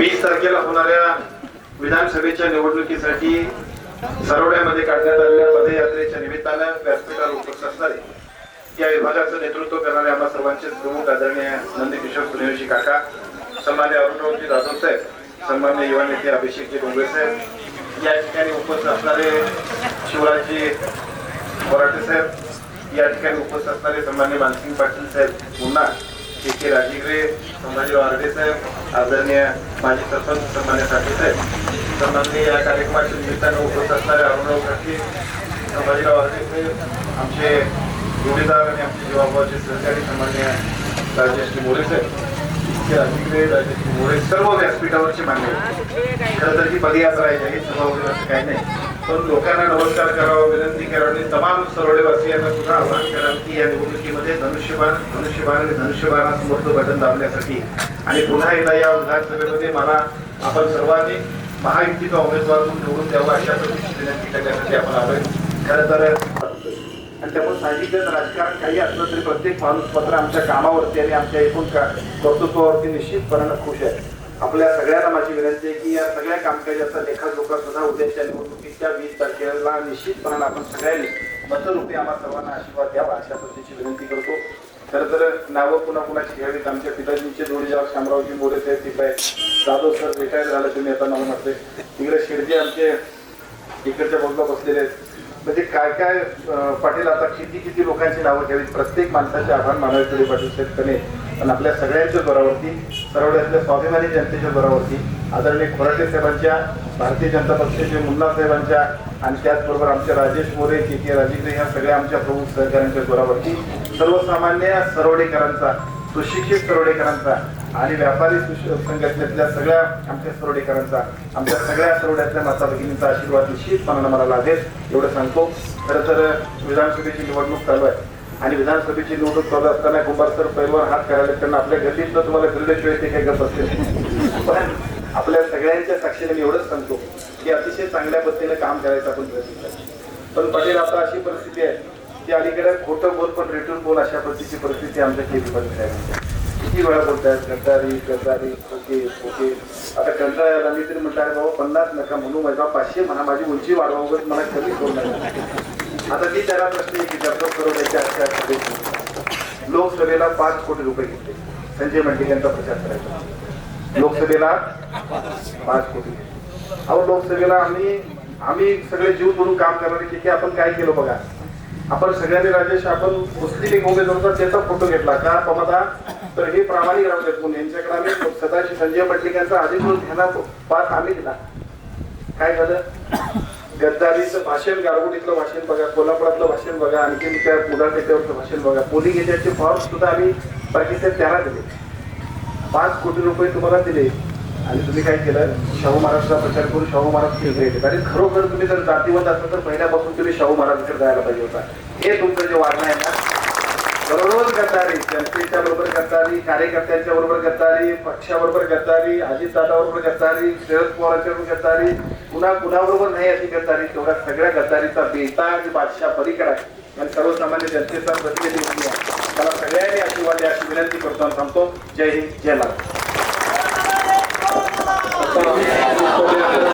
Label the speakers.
Speaker 1: वीस तारखेला होणाऱ्या विधानसभेच्या निवडणुकीसाठी सरोड्यामध्ये काढण्यात आलेल्या पदयात्रेच्या निमित्तानं व्यासपीठावर उपस्थित असणारे या विभागाचं नेतृत्व करणारे आम्हा सर्वांचे प्रमुख आदरणीय नंदकिशोर सूर्यवंशी काका सन्मान्य अरुणरावजी जाधव साहेब सन्मान्य युवा नेते अभिषेकजी डोंगरे साहेब या ठिकाणी उपस्थित असणारे शिवराजजी बोराटे साहेब या ठिकाणी उपस्थित असणारे सन्मान्य मानसिंग पाटील साहेब पुन्हा के के राजीगरे संभाजी वारडे साहेब आदरणीय माजी सरपंच सन्मान्यसाठी साहेब सन्माननीय या कार्यक्रमाच्या निमित्तानं उपस्थित असणारे अरुणव खडके संभाजीराव वारडे साहेब आमचे जोडीदार आणि आमचे जीवाभावाचे सहकारी सन्मान्य राजेश्री मोरे साहेब के मोरे सर्व व्यासपीठावरचे मान्य खरं तर ही पदयात्रा आहे जाहीर काही नाही. पण लोकांना नमस्कार करावा विनंती करावी. आणि तमाम सरोडेवासियांना सुद्धा आव्हान करावं की या निवडणुकीमध्ये धनुष्यबाण धनुष्यबाण आणि धनुष्यबाणासमोरचं बटन दाबण्यासाठी. आणि पुन्हा एकदा या विधानसभेमध्ये मला आपण सर्वांनी महायुतीचा उमेदवार म्हणून निवडून द्यावा अशा पद्धतीची विनंती करण्यासाठी आपण आलोय. खरं तर आणि त्यामुळे साहजिकच राजकारण काही असलं तरी प्रत्येक माणूस मात्र आमच्या कामावरती आणि आमच्या एकूण का कर्तृत्वावरती निश्चितपणानं खुश आहे. आपल्या सगळ्यांना माझी विनंती आहे की या सगळ्या कामकाजाचा लेखाजोखा सुद्धा उद्याच्या निवडणुकीच्या वीस तारखेला निश्चितपणानं आपण सगळ्यांनी मतरूपी आम्हा सर्वांना आशीर्वाद द्यावा अशा पद्धतीची विनंती करतो. खरं तर नावं पुन्हा कुणाची घ्यावीत आमच्या पिताजींचे जोडीदार शामरावजी मोरे साहेब तिथे आहेत जाधव सर रिटायर झालं तुम्ही आता नाव म्हटले. तिकडे शिर्जी आमचे इकडच्या बाजूला बसलेले आहेत. म्हणजे काय काय पाटील आता किती किती लोकांची नावं घ्यावीत प्रत्येक माणसाचे आभार मानावे तुले पाटील शेतकरी आणि पण आपल्या सगळ्यांच्या जोरावरती सर्वड्यातल्या स्वाभिमानी जनतेच्या जोरावरती आदरणीय खोराटे साहेबांच्या भारतीय जनता पक्षाचे मुन्ना साहेबांच्या आणि त्याचबरोबर आमच्या राजेश मोरे के के राजेंद्र ह्या सगळ्या आमच्या प्रमुख सहकाऱ्यांच्या जोरावरती सर्वसामान्य सरवडेकरांचा सुशिक्षित सरवडेकरांचा आणि व्यापारी संघटनेतल्या सगळ्या आमच्या सरोडेकरांचा आमच्या सगळ्या सरोड्यातल्या माता भगिनींचा आशीर्वाद निश्चितपणानं मला लाभेल एवढं सांगतो. खरं तर विधानसभेची निवडणूक चालू आहे. आणि विधानसभेची निवडणूक चालू असताना कुंभार सर पैलवान हात करायला त्यांना आपल्या गल्लीतलं तुम्हाला फिरल्याशिवाय ते काही गप असते पण आपल्या सगळ्यांच्या साक्षीने मी एवढंच सांगतो की अतिशय चांगल्या पद्धतीने काम करायचं आपण प्रयत्न करायचं. पण पाटील आता अशी परिस्थिती आहे की अलीकडे खोटं बोल पण रिटर्न बोल अशा पद्धतीची परिस्थिती आमच्या केली पाहिजे आहे. किती वेळा बोलतायत गद्दारी गद्दारी ओके ओके आता कंटाळा यायला मी तरी म्हणतात बाबा पन्नास नका म्हणू माझा पाचशे म्हणा माझी उंची वाढवा वगैरे मला कमी करू नका. आता ती त्याला प्रश्न आहे की डेव्हलप करोडाच्या अशा लोकसभेला पाच कोटी रुपये घेतले. संजय मंडलिक यांचा प्रचार करायचा. लोकसभेला पाच कोटी. अहो लोकसभेला आम्ही आम्ही सगळे जीव म्हणून काम करणारे की की आपण काय केलं बघा. आपण सगळ्यांनी राजेश आपण मुस्लिम एक उमेदवार त्याचा फोटो घेतला. का? पमदा तर हे प्रामाणिक राहू देत म्हणून यांच्याकडे आम्ही सदाशिव संजय मंडलिक यांचा म्हणून ह्यांना पाच आम्ही दिला. काय झालं? गद्दारीचं भाषण गारगुटीतलं भाषण बघा कोल्हापुरातलं भाषण बघा आणखी त्या मुला टेक्यावरचं भाषण बघा. पोली एजंटचे फॉर्म सुद्धा आम्ही पाकिस्तान त्याला दिले. पाच कोटी रुपये तुम्हाला दिले. आणि तुम्ही काय केलं? शाहू महाराजचा प्रचार करून शाहू महाराज केले कारण खरोखर तुम्ही जर जातीवर असाल तर पहिल्यापासून तुम्ही शाहू महाराजांकडे जायला पाहिजे होता. हे तुमचं जे वागणं आहे दररोज बरोबर गद्दारी जनतेच्या बरोबर गद्दारी कार्यकर्त्यांच्या बरोबर गद्दारी पक्षाबरोबर गद्दारी अजितदादाबरोबर गद्दारी शरद पवारांच्या बरोबर गद्दारी पुन्हा कुणाबरोबर नाही अशी गद्दारी तेवढ्या सगळ्या गद्दारीचा बेता आणि बादशाह पलीकडे आहे. आणि सर्वसामान्य जनतेचा प्रतिनिधी म्हणून मला सगळ्यांनी आशीर्वाद द्या अशी विनंती करतो आणि थांबतो जय हिंद जय महाराज